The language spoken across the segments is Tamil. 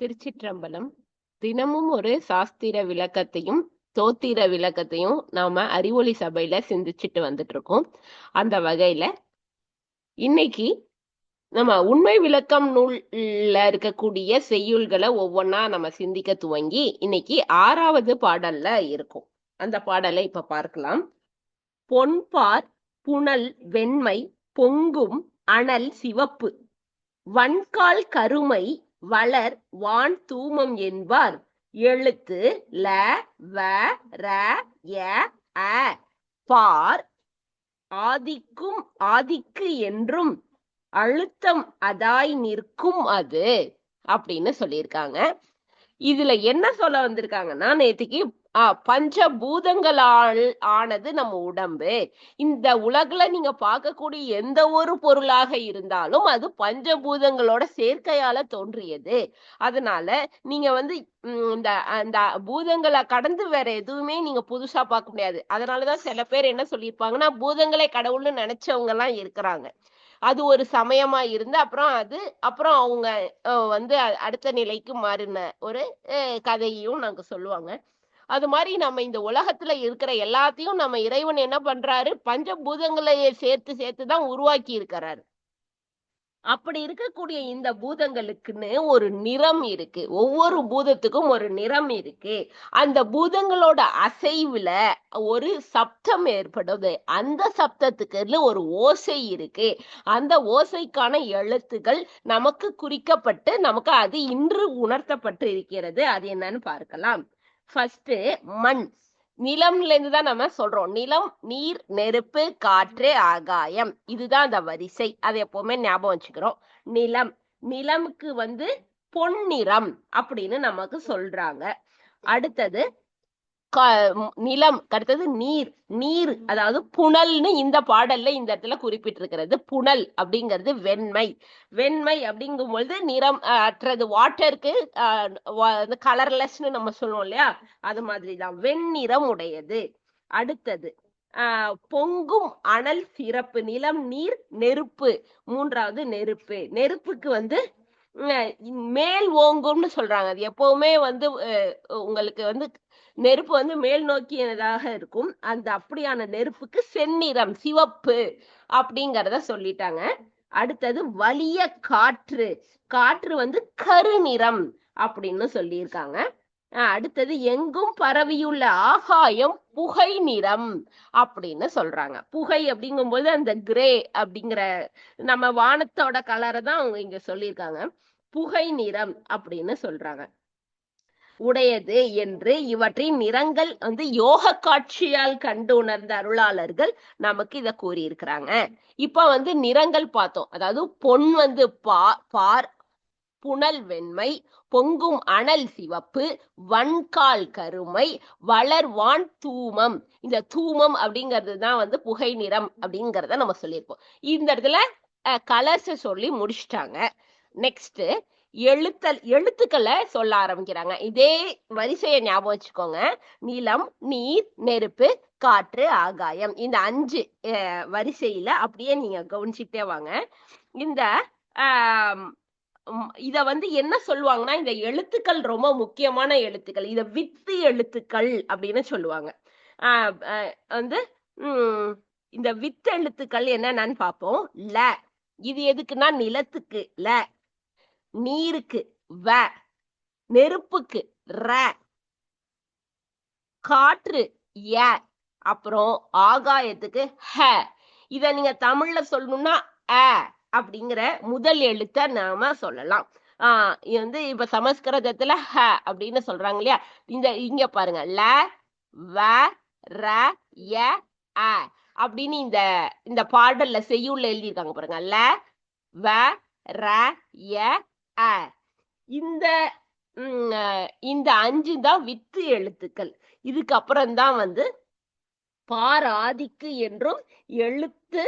திருச்சிற்றம்பலம். தினமும் ஒரு சாஸ்திர விளக்கத்தையும் தோத்திர விளக்கத்தையும் நாம அறிவொளி சபையில சிந்திச்சுட்டு வந்துட்டு இருக்கோம் அந்த வகையில இன்னைக்கு நம்ம உண்மை விளக்கம் நூல்ல இருக்கக்கூடிய செய்யுள்களை ஒவ்வொன்றா நம்ம சிந்திக்க துவங்கி இன்னைக்கு ஆறாவது பாடல்ல இருக்கும். அந்த பாடலை இப்ப பார்க்கலாம். பொன்பார் புனல் வெண்மை பொங்கும் அனல் சிவப்பு. வன்கால் கருமை வளர் வான் தூமம் என்பார். எழுத்து ல வ ர ய அ. பார் ஆதிக்கும் ஆதிக்கு என்றும் அழுத்தம் அதாய் நிற்கும் அது அப்படின்னு சொல்லியிருக்காங்க. இதுல என்ன சொல்ல வந்திருக்காங்கன்னா நேத்திக்கு ஆஹ் பஞ்சபூதங்களால் ஆனது நம்ம உடம்பு. இந்த உலகுல நீங்க பார்க்கக்கூடிய எந்த ஒரு பொருளாக இருந்தாலும் அது பஞ்சபூதங்களோட சேர்க்கையால தோன்றியது. அதனால நீங்க வந்து இந்த அந்த பூதங்களை கடந்து வேற எதுவுமே நீங்க புதுசா பார்க்க முடியாது. அதனாலதான் சில பேர் என்ன சொல்லியிருப்பாங்கன்னா பூதங்களை கடவுள்னு நினைச்சவங்க எல்லாம் இருக்கிறாங்க. அது ஒரு சமயமா இருந்து அப்புறம் அது அப்புறம் அவங்க வந்து அடுத்த நிலைக்கு மாறின ஒரு கதையும் நாங்க சொல்லுவாங்க. அது மாதிரி நம்ம இந்த உலகத்துல இருக்கிற எல்லாத்தையும் நம்ம இறைவன் என்ன பண்றாரு? பஞ்சபூதங்களை சேர்த்து சேர்த்து தான் உருவாக்கி இருக்கிறாரு. அப்படி இருக்கக்கூடிய இந்த பூதங்களுக்குன்னு ஒரு நிறம் இருக்கு. ஒவ்வொரு பூதத்துக்கும் ஒரு நிறம் இருக்கு. அந்த பூதங்களோட அசைவுல ஒரு சப்தம் ஏற்படுது. அந்த சப்தத்துக்கு ஒரு ஓசை இருக்கு. அந்த ஓசைக்கான எழுத்துக்கள் நமக்கு குறிக்கப்பட்டு நமக்கு அது இன்று உணர்த்தப்பட்டு இருக்கிறது. அது என்னன்னு பார்க்கலாம். ஃபர்ஸ்ட் மண். நிலம்ல இருந்து தான் நம்ம சொல்றோம். நிலம் நீர் நெருப்பு காற்று ஆகாயம். இதுதான் அந்த வரிசை. அதை எப்பவுமே ஞாபகம் வச்சுக்கிறோம். நிலம். நிலமுக்கு வந்து பொன்னிறம் அப்படின்னு நமக்கு சொல்றாங்க. அடுத்தது நிலம் அடுத்தது நீர் நீர் அதாவது புனல்னு இந்த பாடல்ல இந்த இடத்துல குறிப்பிட்டிருக்கிறது. புனல் அப்படிங்கிறது வெண்மை. வெண்மை அப்படிங்கும் பொழுது நிறம் அற்றது வாட்டருக்கு கலர்லெஸ்னு நம்ம சொல்லுவோம் இல்லையா? அது மாதிரிதான். வெண்ணிறம் உடையது. அடுத்தது ஆஹ் பொங்கும் அனல் சிறப்பு. நிலம் நீர் நெருப்பு. மூன்றாவது நெருப்பு. நெருப்புக்கு வந்து மேல் ஓங்கும்னு சொல்றாங்க. அது எப்பவுமே வந்து உங்களுக்கு வந்து நெருப்பு வந்து மேல் நோக்கியதாக இருக்கும். அந்த அப்படியான நெருப்புக்கு செந்நிறம் சிவப்பு அப்படிங்கிறத சொல்லிட்டாங்க. அடுத்தது வலிய காற்று. காற்று வந்து கருநிறம் அப்படின்னு சொல்லியிருக்காங்க. அடுத்தது எங்கும் பரவியுள்ள ஆகாயம் புகை நிறம் அப்படின்னு சொல்றாங்க. புகை அப்படிங்கும்போது அந்த கிரே அப்படிங்கிற நம்ம வானத்தோட கலரை தான் அவங்க இங்க சொல்லியிருக்காங்க. புகை நிறம் அப்படின்னு சொல்றாங்க. உடையது என்று இவற்றின் நிறங்கள் வந்து யோக காட்சியால் கண்டு உணர்ந்த அருளாளர்கள் நமக்கு இத கூறியிருக்கிறாங்க. இப்ப வந்து நிறங்கள் பார்த்தோம். அதாவது பொன் வந்து பா பார் புனல் வெண்மை பொங்கும் அனல் சிவப்பு வன்கால் கருமை வளர்வான் தூமம். இந்த தூமம் அப்படிங்கிறது தான் வந்து புகை நிறம் அப்படிங்கிறத நம்ம சொல்லியிருக்கோம். இந்த இடத்துல கலர்ஸ சொல்லி முடிச்சிட்டாங்க. நெக்ஸ்ட் எழுத்தல் எழுத்துக்களை சொல்ல ஆரம்பிக்கிறாங்க. இதே வரிசையை ஞாபகம் வச்சுக்கோங்க. நிலம் நீர் நெருப்பு காற்று ஆகாயம். இந்த அஞ்சு வரிசையில அப்படியே நீங்க கவனிச்சுட்டே வாங்க. இந்த இத வந்து என்ன சொல்லுவாங்கன்னா இந்த எழுத்துக்கள் ரொம்ப முக்கியமான எழுத்துக்கள். இத வித்து எழுத்துக்கள் அப்படின்னு சொல்லுவாங்க. ஆஹ் வந்து உம் இந்த வித்து எழுத்துக்கள் என்னென்னு பார்ப்போம். ல. இது எதுக்குன்னா நிலத்துக்கு ல. நீருக்கு வ நெருப்புக்கு ர காற்று ய அப்புறம் ஆகாயத்துக்கு ஹ. இத நீங்க தமிழ்ல சொல்லணும்னா அ அப்படிங்கிற முதல் எழுத்த நாம சொல்லலாம். ஆஹ் வந்து இப்ப சமஸ்கிருதத்துல ஹ அப்படின்னு சொல்றாங்க இல்லையா? இந்த இங்க பாருங்க. ல வ ர ய அ அப்படின்னு இந்த இந்த பாடல்ல செய்யுள்ள எழுதியிருக்காங்க பாருங்க. ல வ ர ய அ இந்த இந்த அஞ்சு தான் வித்து எழுத்துக்கள். இதுக்கு அப்புறம் தான் வந்து பாராதிக்கு என்றும் எழுத்து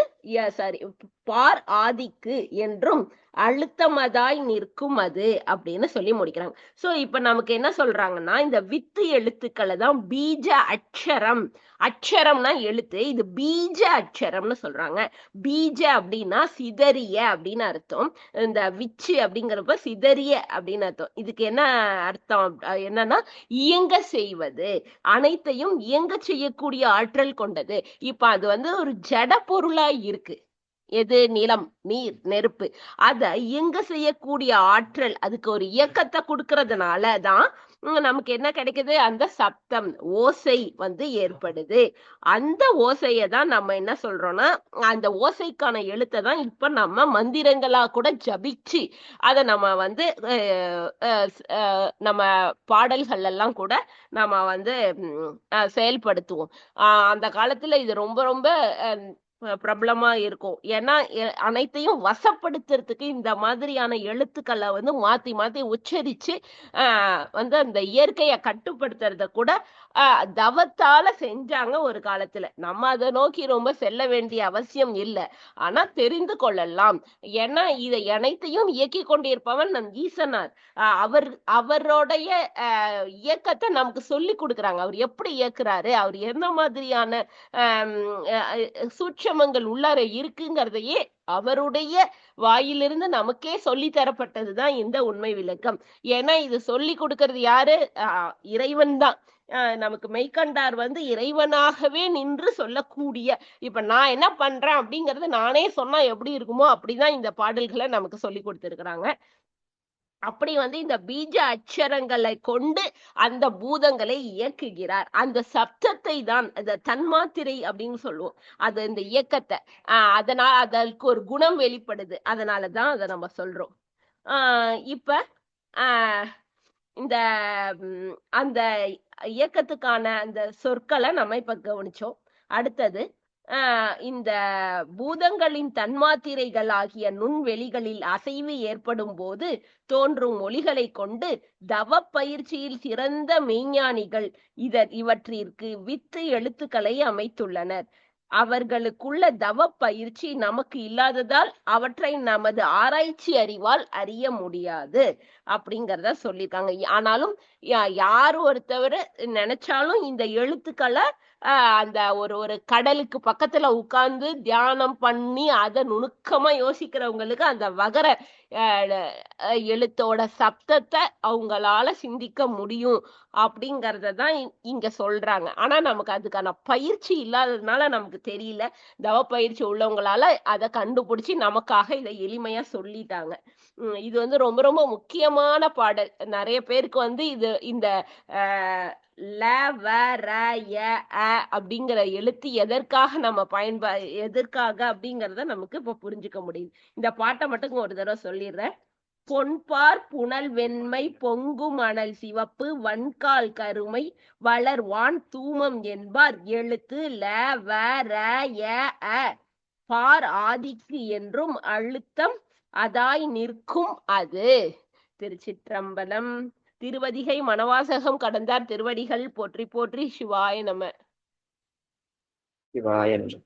சாரி பார் ஆதிக்கு என்றும் அழுத்தமதாய் நிற்கும் அது அப்படின்னு சொல்லி முடிக்கிறாங்க. சோ இப்ப நமக்கு என்ன சொல்றாங்கன்னா இந்த வித்து எழுத்துக்களை தான் பீஜ அக்ஷரம். அக்ஷரம்னா எழுத்து இது பீஜ அக்ஷரம்னு சொல்றாங்க. பீஜ அப்படின்னா சிதறிய அப்படின்னு அர்த்தம். இந்த விச்சு அப்படிங்கிறப்ப சிதறிய அப்படின்னு அர்த்தம். இதுக்கு என்ன அர்த்தம் என்னன்னா இயங்க செய்வது. அனைத்தையும் இயங்க செய்யக்கூடிய ஆற்றல் கொண்டது. இப்ப அது வந்து ஒரு ஜட பொருளாய் இருக்கு. எது நிலம் நீர் நெருப்பு. அதை இயங்க செய்யக்கூடிய ஆற்றல் அதுக்கு ஒரு இயக்கத்தை கொடுக்கறதுனால தான் நமக்கு என்ன கிடைக்குது? அந்த சப்தம் ஓசை வந்து ஏற்படுது. அந்த ஓசையை தான் நம்ம என்ன சொல்றோம்னா அந்த ஓசைக்கான எழுத்தை தான் இப்ப நம்ம மந்திரங்களா கூட ஜபிச்சு அதை நம்ம வந்து அஹ், நம்ம பாடல்கள் எல்லாம் கூட நம்ம வந்து அஹ், செயல்படுத்துவோம். ஆஹ் அந்த காலத்துல இது ரொம்ப ரொம்ப அஹ் பிரபலமா இருக்கும். ஏன்னா அனைத்தையும் வசப்படுத்துறதுக்கு இந்த மாதிரியான எழுத்துக்களை வந்து மாத்தி மாத்தி உச்சரிச்சு ஆஹ் வந்து அந்த இயற்கையை கட்டுப்படுத்துறத கூட ஆஹ் தவத்தால செஞ்சாங்க ஒரு காலத்துல. நம்ம அதை நோக்கி ரொம்ப செல்ல வேண்டிய அவசியம் இல்லை. ஆனா தெரிந்து கொள்ளலாம். ஏன்னா இதை அனைத்தையும் இயக்கி கொண்டிருப்பவன் நம் ஈசனார். ஆஹ் அவர் அவருடைய இயக்கத்தை நமக்கு சொல்லி கொடுக்குறாங்க. அவர் எப்படி இயக்குறாரு? அவர் எந்த மாதிரியான ஆம், உபசமங்கள் உள்ளார இருக்குங்கிறதையே அவருடைய வாயிலிருந்து நமக்கே சொல்லி தரப்பட்டதுதான் இந்த உண்மை விளக்கம். ஏன்னா இது சொல்லி கொடுக்கறது யாரு? ஆஹ் இறைவன் தான். நமக்கு மெய்கண்டார் வந்து இறைவனாகவே நின்று சொல்லக்கூடிய இப்ப நான் என்ன பண்றேன் அப்படிங்கறது நானே சொன்னா எப்படி இருக்குமோ அப்படிதான் இந்த பாடல்களை நமக்கு சொல்லி கொடுத்திருக்கிறாங்க. அப்படி வந்து இந்த பீஜ அட்சரங்களை கொண்டு அந்த பூதங்களை இயக்குகிறார். அந்த சப்தத்தை தான் அந்த தன்மாத்திரை அப்படின்னு சொல்லுவோம். அது இந்த இயக்கத்தை. ஆஹ் அதனால அதற்கு ஒரு குணம் வெளிப்படுது. அதனாலதான் அதை நம்ம சொல்றோம். ஆஹ் இப்ப ஆஹ் இந்த அந்த இயக்கத்துக்கான அந்த சொற்களை நம்ம இப்ப கவனிச்சோம். அடுத்தது இந்த பூதங்களின் தன்மாத்திரைகள் ஆகிய நுண்வெளிகளில் அசைவு ஏற்படும் போது தோன்றும் ஒளிகளை கொண்டு தவ பயிற்சியில் சிறந்த மெய்ஞானிகள் இதர் இவற்றிற்கு வித்து எழுத்துக்களை அமைத்துள்ளனர். அவர்களுக்குள்ள தவ பயிற்சி நமக்கு இல்லாததால் அவற்றை நமது ஆராய்ச்சி அறிவால் அறிய முடியாது அப்படிங்கறத சொல்லியிருக்காங்க. ஆனாலும் யா- யார் ஒருத்தவர் நினைச்சாலும் இந்த எழுத்துக்களை அந்த ஒரு ஒரு கடலுக்கு பக்கத்துல உட்கார்ந்து தியானம் பண்ணி அதை நுணுக்கமா யோசிக்கிறவங்களுக்கு அந்த வகர எழுத்தோட சப்தத்தை அவங்களால சிந்திக்க முடியும் அப்படிங்கறத தான் இங்க சொல்றாங்க. ஆனா நமக்கு அதுக்கான பயிற்சி இல்லாததுனால நமக்கு தெரியல. தவ பயிற்சி உள்ளவங்களால அதை கண்டுபிடிச்சு நமக்காக இதை எளிமையா சொல்லிட்டாங்க. இது வந்து ரொம்ப ரொம்ப முக்கியமான பாடல். நிறைய பேருக்கு வந்து இது இந்த ஆஹ் ல வ ர ய அ அப்படிங்கிற எழுத்து எதற்காக நம்ம பயன்பா எதற்காக அப்படிங்கறத நமக்கு இப்ப புரிஞ்சுக்க முடியுது. இந்த பாட்டை மட்டும் ஒரு தடவை சொல்லிடுறேன். பொன்பார் புனல் வெண்மை பொங்கு மணல் சிவப்பு வன்கால் கருமை வளர்வான் தூமம் என்பார் எழுத்து ல வ ர ய அ. பார் ஆதிக்கு என்றும் அழுத்தம் அதாய் நிற்கும் அது. திருச்சிற்றம்பலம். திருவதிகை மணவாசகம் கடந்தார் திருவடிகள் போற்றி போற்றி சிவாய நம. சிவாய நம.